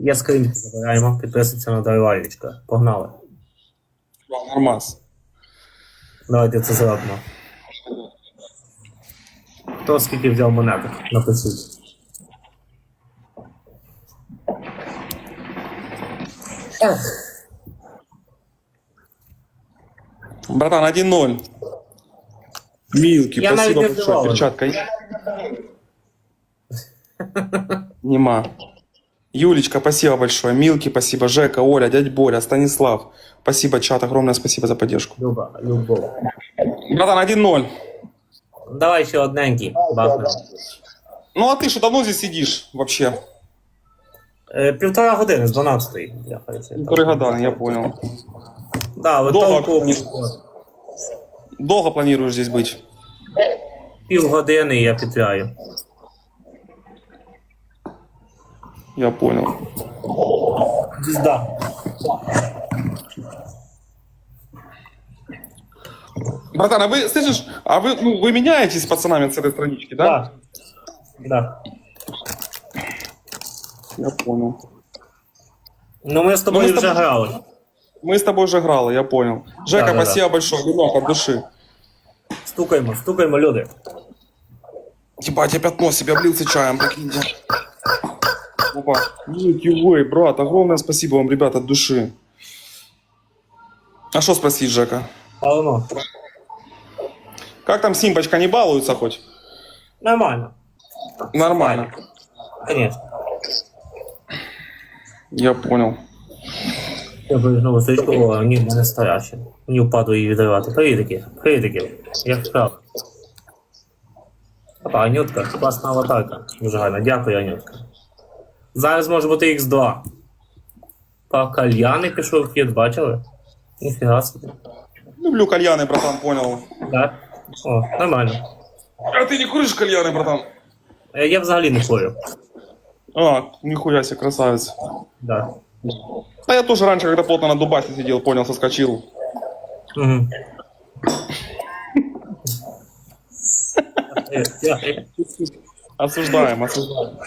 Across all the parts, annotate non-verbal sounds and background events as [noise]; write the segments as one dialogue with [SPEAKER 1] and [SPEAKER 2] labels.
[SPEAKER 1] Є скриньку, забираємо, підписуйтесь на Дарвалічка. Погнали.
[SPEAKER 2] Нормас.
[SPEAKER 1] Давайте це зробимо. Хто скільки взяв монеток? Напишіть. Ех,
[SPEAKER 2] Братан, 1-0. Милки,
[SPEAKER 1] Я
[SPEAKER 2] спасибо
[SPEAKER 1] навіть не
[SPEAKER 2] большое.
[SPEAKER 1] вживала.
[SPEAKER 2] Перчатка есть? Нема. Юлечка, спасибо большое. Милки, спасибо. Жека, Оля, дядь Боря, Станислав. Спасибо, чат. Огромное спасибо за поддержку.
[SPEAKER 1] Люба, любов.
[SPEAKER 2] Братан, 1-0.
[SPEAKER 1] Давай ще одненький. Бахнемо.
[SPEAKER 2] Ну а ты что, давно здесь сидишь вообще?
[SPEAKER 1] Е, півтора години з 12-ї.
[SPEAKER 2] Полтора года, я понял.
[SPEAKER 1] Да, ви
[SPEAKER 2] Довго,
[SPEAKER 1] толку
[SPEAKER 2] конечно. Долго планируешь здесь быть?
[SPEAKER 1] півгодини і я підтяю.
[SPEAKER 2] Я понял.
[SPEAKER 1] Звізда.
[SPEAKER 2] Братан, а вы, слышишь, а вы, ну, вы меняетесь с пацанами с этой странички, да?
[SPEAKER 1] Да. Да.
[SPEAKER 2] Я понял.
[SPEAKER 1] Ну ми з
[SPEAKER 2] Ну,
[SPEAKER 1] тобою
[SPEAKER 2] ми з
[SPEAKER 1] вже
[SPEAKER 2] тобою-
[SPEAKER 1] грали.
[SPEAKER 2] Мы с тобой уже играли, я понял. Жека,
[SPEAKER 1] Да-да-да.
[SPEAKER 2] спасибо большое, Винок от души.
[SPEAKER 1] Стукаємо, стукаємо, люди.
[SPEAKER 2] Ебать, я пятно себе облился чаем, прикиньте. Опа. Ой, брат, огромное спасибо вам, ребята, от души. А что спросить, Жека?
[SPEAKER 1] Але ну,
[SPEAKER 2] Как там Симпочка не балуется хоть?
[SPEAKER 1] нормально.
[SPEAKER 2] Нормально.
[SPEAKER 1] Конечно.
[SPEAKER 2] Я понял.
[SPEAKER 1] Я повернув стрічку, о, ні, в мене стараче. Мені впаду її відривати. Привітики, привітики. Як справа? Опа, Анютка, класна аватарка. Дуже гарна. Дякую, Анютка. Зараз може бути Х2. Па кальяни пішов в хід, бачили? Ніфіга собі.
[SPEAKER 2] Люблю кальяны, братан, понял.
[SPEAKER 1] Так? О, нормально.
[SPEAKER 2] А ты не куришь кальяны, братан?
[SPEAKER 1] Е, Я взагалі не курю.
[SPEAKER 2] А, нихуя себе, красавец.
[SPEAKER 1] Да.
[SPEAKER 2] Да я тоже раньше, когда плотно на Дубасе сидел, понял, соскочил.
[SPEAKER 1] Угу. [laughs]
[SPEAKER 2] Осуждаем, осуждаем.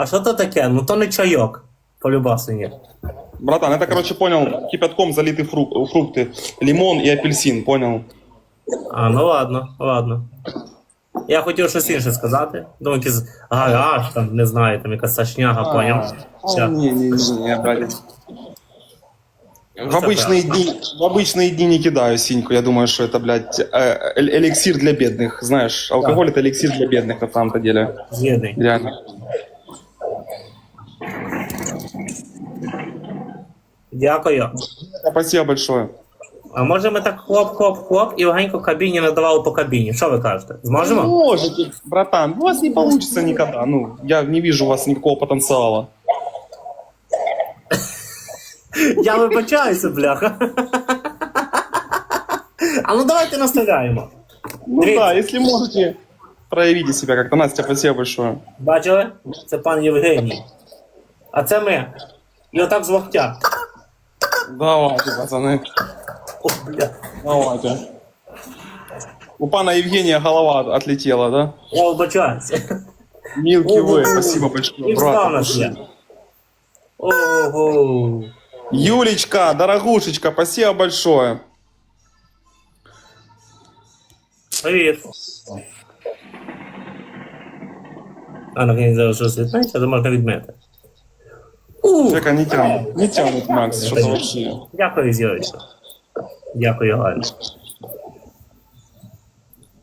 [SPEAKER 1] А що то таке? Ну то не чайок. Полюбаси ні.
[SPEAKER 2] Братан, это, короче, понял, кипятком залиты фру- фрукты. Лимон и апельсин, понял?
[SPEAKER 1] А, ну ладно, ладно. Я хотів щось інше сказати. Думаю, якийсь гараж, там, не знаю, там якась сашняга, поняв. Все.
[SPEAKER 2] Не-не-не, братец. В
[SPEAKER 1] Ну,
[SPEAKER 2] обычные, дни, в обычные дни не кидаю синьку. Я думаю, что это, блядь, э, эль- эликсир для бедных. Знаешь, алкоголь это эликсир для бедных на самом-то деле.
[SPEAKER 1] Згідний.
[SPEAKER 2] Реально.
[SPEAKER 1] Дякую.
[SPEAKER 2] Спасибо большое.
[SPEAKER 1] А може ми так хлоп-хлоп-хлоп і легенько в кабіні надавали по кабіні? Що ви кажете? Зможемо?
[SPEAKER 2] Можете, братан, у вас не получится никогда. Ну, я не вижу у вас никакого потенциала. [laughs]
[SPEAKER 1] Я вибачаюся, бляха. [laughs] А ну давайте наставляємо.
[SPEAKER 2] Ну
[SPEAKER 1] Дивіться.
[SPEAKER 2] да, если можете, проявите себя как-то. Настя, спасибо большое.
[SPEAKER 1] Бачили? Це пан Євгеній. А це ми. І отак з локтя.
[SPEAKER 2] Давайте, пацаны.
[SPEAKER 1] О, бля.
[SPEAKER 2] Давайте. У пана Евгения голова отлетела, да?
[SPEAKER 1] Я вибачаюся.
[SPEAKER 2] Милки
[SPEAKER 1] Ого.
[SPEAKER 2] вы, спасибо большое,
[SPEAKER 1] І встав
[SPEAKER 2] брат.
[SPEAKER 1] на шлях. Ого.
[SPEAKER 2] Юлечка, дорогушечка, спасибо большое.
[SPEAKER 1] Привіт. А, наконец зараз щось відменше, то можна відмити. У,
[SPEAKER 2] Жека, не тянут, не тянут, Макс, что-то вообще.
[SPEAKER 1] Дякую, Зірочка. Дякую, Галя.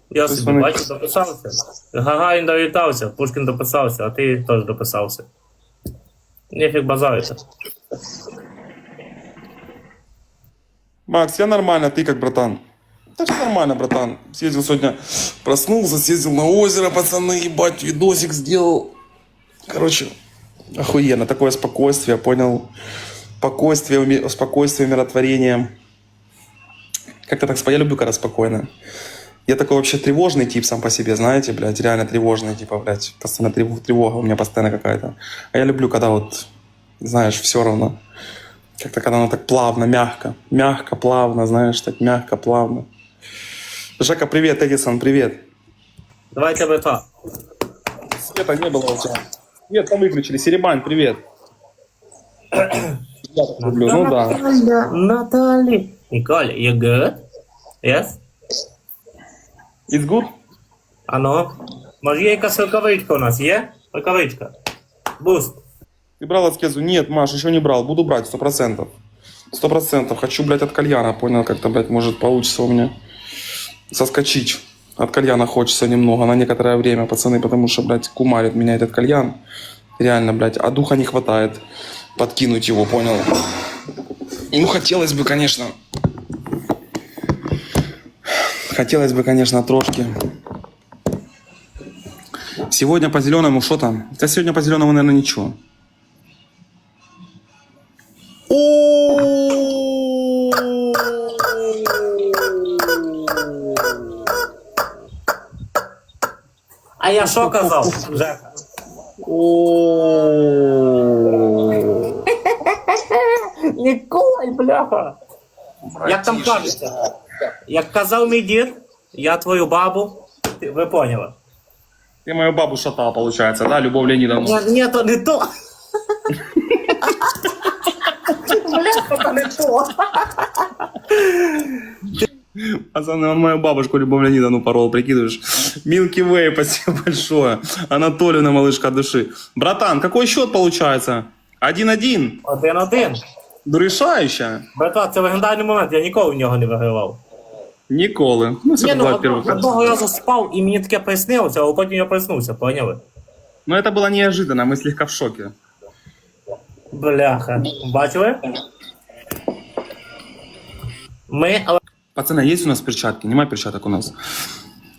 [SPEAKER 1] Я
[SPEAKER 2] Щось
[SPEAKER 1] собі
[SPEAKER 2] вони-
[SPEAKER 1] бачу, дописався. Гагарін довітався, Пушкін дописався, а ти теж дописався. Нефіг базарити.
[SPEAKER 2] Макс, я нормально, ты как братан? Да все нормально, братан. Съездил сегодня, проснулся, съездил на озеро, пацаны, ебать, видосик сделал. Короче, охуенно, такое спокойствие, понял? Спокойствие, спокойствие, умиротворение. Как-то так, я люблю, когда спокойно. Я такой вообще тревожный тип сам по себе, знаете, блядь, реально тревожный, типа, блядь, постоянно трев- тревога у меня постоянно какая-то. А я люблю, когда вот, знаешь, все равно. Как-то когда оно так плавно, мягко. Мягко, плавно, знаешь, так мягко, плавно. Жека, привет, Эдисон, привет.
[SPEAKER 1] Давайте ви так.
[SPEAKER 2] Света не было у тебя. Свет там выключили. Серебань, привет. [coughs] Я так люблю, ну да.
[SPEAKER 1] Наталя, Наталі. Ніколь, you good? Yes?
[SPEAKER 2] It's good?
[SPEAKER 1] Ано. Може є якась рукавичка у нас, є? Рукавичка. Буст.
[SPEAKER 2] Ты брал аскезу? Нет, Маш, еще не брал. Буду брать, сто процентов. Сто процентов. Хочу, блядь, от кальяна. Понял, как-то, блядь, может получится у меня соскочить. От кальяна хочется немного на некоторое время, пацаны, потому что, блядь, кумарит меня этот кальян. Реально, блядь, а духа не хватает подкинуть его, понял? Ну, хотелось бы, конечно... Хотелось бы, конечно, трошки Сегодня по зеленому что там? Да сегодня по зеленому, наверное, ничего.
[SPEAKER 1] А я що казав? Жека? Ніколь, бляха. Як там кажеться? Як казав мій дід, я твою бабу. Ти- Ви поняли?
[SPEAKER 2] Ты мою бабу шатал, получается, да, Любовь Леонидовна?
[SPEAKER 1] Ні, ні, то не то. Бляха, то не то. [laughs]
[SPEAKER 2] Пацаны, он мою бабушку Любовь Леонидовну порол, прикидываешь? Милки Вей, спасибо [laughs] большое. Анатольевна, малышка души. Братан, какой счет получается? Один-один.
[SPEAKER 1] Один-один.
[SPEAKER 2] Решающая.
[SPEAKER 1] Братва, це легендарний момент, я ніколи в нього не вигравав.
[SPEAKER 2] Николы. Ну,
[SPEAKER 1] Ні,
[SPEAKER 2] это
[SPEAKER 1] ну
[SPEAKER 2] была
[SPEAKER 1] одного,
[SPEAKER 2] первая
[SPEAKER 1] одного разу спав і мені таке приснилося, а потім я проснувся, поняли?
[SPEAKER 2] Но это было неожиданно, мы слегка в шоке.
[SPEAKER 1] Бляха. Бачили? Ми, але
[SPEAKER 2] Пацаны, есть у нас перчатки? Нема перчаток у нас.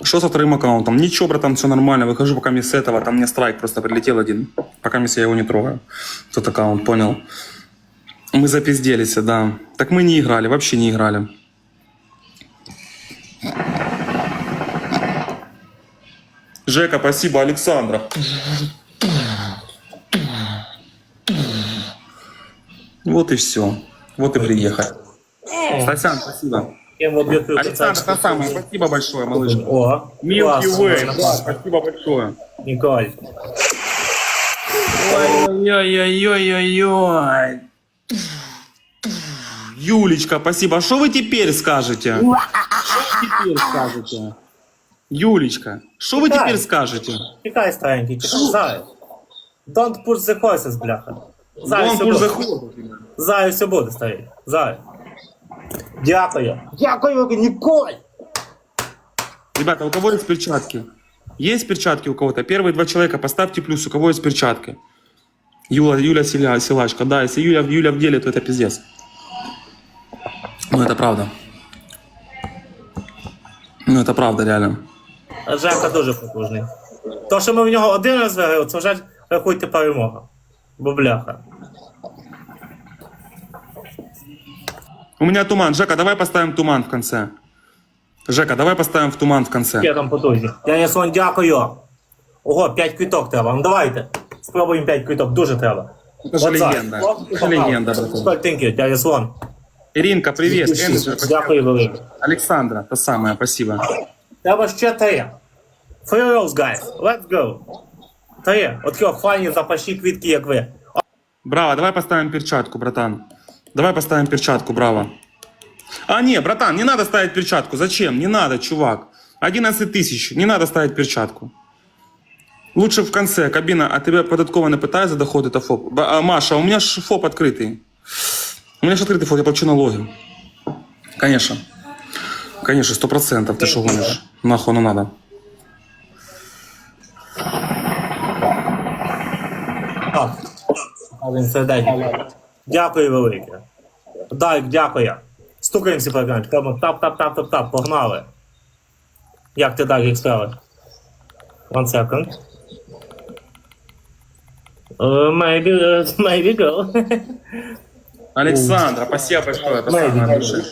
[SPEAKER 2] Что со вторым аккаунтом? Ничего, братан, все нормально. Выхожу пока с этого. Там мне страйк просто прилетел один. Пока я его не трогаю. Тот аккаунт, понял. Мы запизделись, да. Так мы не играли, вообще не играли. Жека, спасибо, Александра. Вот и все. Вот и приехали. Стасян, спасибо.
[SPEAKER 1] Ким об'єктив
[SPEAKER 2] Александр, та самое, спасибо большое, малышка.
[SPEAKER 1] О, класно.
[SPEAKER 2] да, спасибо большое.
[SPEAKER 1] Ніколь.
[SPEAKER 2] Ой-ой-ой-ой-ой. Юлечка, спасибо. А что вы теперь скажете? Что вы теперь скажете? Юлечка, что вы теперь скажете?
[SPEAKER 1] Чекай, старенький, чекай, зараз. Don't push the horses, бляха.
[SPEAKER 2] Вон
[SPEAKER 1] все
[SPEAKER 2] пусть
[SPEAKER 1] буде.
[SPEAKER 2] заходит.
[SPEAKER 1] Зараз все буде, старий. Зараз. Дякую. Дякую, Ніколь.
[SPEAKER 2] Ребята, у кого есть перчатки? Есть перчатки у кого-то? Первые два человека поставьте плюс, у кого есть перчатки. Юля, Юля Селя, Силачка. Да, если Юля, Юля в деле, то это пиздец. Ну, это правда. Ну, это правда, реально.
[SPEAKER 1] Жека дуже потужний. То, що ми в нього один раз виграли, це вже рахуйте перемога. Бо бляха.
[SPEAKER 2] У меня туман. Жека, давай поставим туман в конце. Жека, давай поставим в туман в конце.
[SPEAKER 1] Я там потужні. Я Ясон, дякую. Ого, 5 квіток треба. Ну давайте. Спробуємо 5 квіток, дуже треба.
[SPEAKER 2] Это же
[SPEAKER 1] Оце.
[SPEAKER 2] легенда. Это же легенда, братан.
[SPEAKER 1] Сколько тинків, дядя Слон.
[SPEAKER 2] Иринка, привет. Энджи, спасибо.
[SPEAKER 1] Дякую велике.
[SPEAKER 2] Александра, та самая, спасибо.
[SPEAKER 1] Треба ще три. Three rolls, guys. Let's go. Три. От такі файні запашні квітки, як ви.
[SPEAKER 2] Браво, давай поставим перчатку, братан. Давай поставим перчатку, браво. А, не, братан, не надо ставить перчатку. Зачем? Не надо, чувак. 11 тысяч, не надо ставить перчатку. Лучше в конце, кабина, а тебя податково не за доход, это ФОП. А, Маша, у меня ж ФОП открытый. У меня же открытый ФОП, я плачу налоги. Конечно. Конечно, сто процентов. Ты что гонишь? Нахуй оно надо.
[SPEAKER 1] А він. Дякую велике. Дай, дякую. Стукаємося по екрану. Тап, тап, тап, тап, тап, погнали. Як ти так, як справи? One second. Uh, maybe, uh, maybe go.
[SPEAKER 2] Александра, спасибо большое. Это
[SPEAKER 1] Maybe.
[SPEAKER 2] самое лучшее.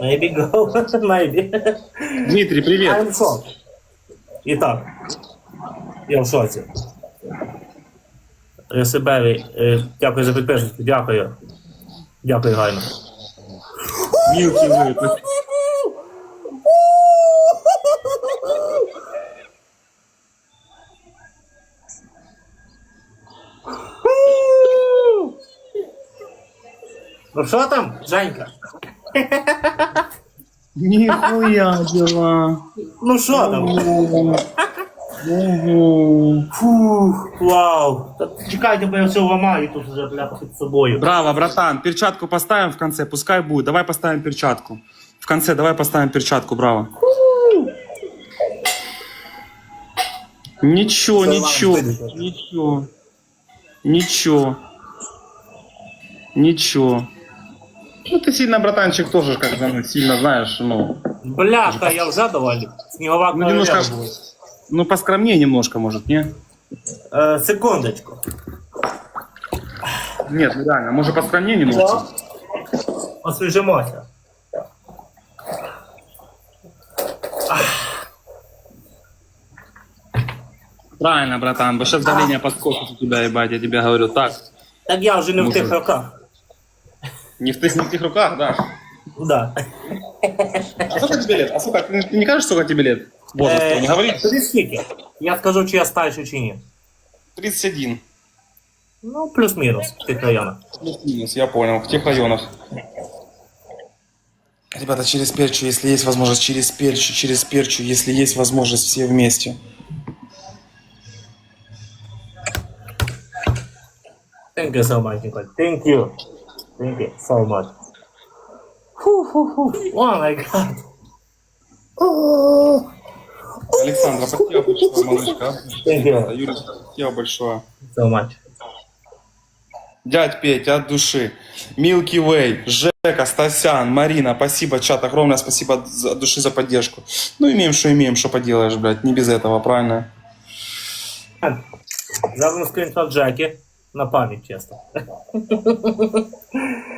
[SPEAKER 1] maybe go. [laughs] maybe.
[SPEAKER 2] Дмитрий, привет.
[SPEAKER 1] I'm shocked. І так. Я в шоці. Е, Себеві, е, дякую за підписку, дякую. Дякую, Гайно.
[SPEAKER 2] Мілкі випуск.
[SPEAKER 1] Ну що там, Женька?
[SPEAKER 2] Ніхуя діла.
[SPEAKER 1] Ну що там?
[SPEAKER 2] Ого.
[SPEAKER 1] Фух, вау. Та чекайте, бо я все ламаю тут вже, бля, під собою.
[SPEAKER 2] Браво, братан. Перчатку поставим в конце, пускай будет. Давай поставим перчатку. В конце давай поставим перчатку, браво. Ничего,
[SPEAKER 1] Салам,
[SPEAKER 2] ничего,
[SPEAKER 1] выдержал.
[SPEAKER 2] ничего, ничего, ничего. Ну ты сильно, братанчик, тоже как бы ну, сильно знаешь, ну,
[SPEAKER 1] Бляха, я вже доволі. Снігова
[SPEAKER 2] ну немножко,
[SPEAKER 1] королева.
[SPEAKER 2] ну поскромнее немножко, может, не?
[SPEAKER 1] Е, секундочку.
[SPEAKER 2] Нет, ну реально, может поскромнее немножко?
[SPEAKER 1] Освіжимося.
[SPEAKER 2] Правильно, братан, потому сейчас давление подскочит у тебя, ебать, я тебе говорю, так.
[SPEAKER 1] Так я вже не в
[SPEAKER 2] Може.
[SPEAKER 1] тих роках.
[SPEAKER 2] Не в ты не в тех руках, да?
[SPEAKER 1] Да.
[SPEAKER 2] А сколько тебе лет? А сколько, ты не кажешь, сколько тебе лет? Возраст,
[SPEAKER 1] Е,
[SPEAKER 2] не говори.
[SPEAKER 1] Тобі скільки? Я скажу, чи я старший, чи ні.
[SPEAKER 2] 31.
[SPEAKER 1] Ну, плюс-мінус в тих районах.
[SPEAKER 2] Плюс-минус, я понял, в тех районах. Ребята, через перчу, если есть возможность, через перчу, через перчу, если есть возможность, все вместе.
[SPEAKER 1] Thank you so much, Nicole. Thank you. Thank you so much. Фу-фу-фу. О май гад.
[SPEAKER 2] Александра, спасибо большое, малышка. Юрий, спасибо большое.
[SPEAKER 1] so much.
[SPEAKER 2] Дядь Петь, от души. Милки Вей, Жека, Стасян, Марина, спасибо, чат, огромное спасибо от души за поддержку. Ну, имеем, что имеем, что поделаешь, блядь, не без этого, правильно?
[SPEAKER 1] Зробимо скріншот Джекі на пам'ять, чесно. [laughs]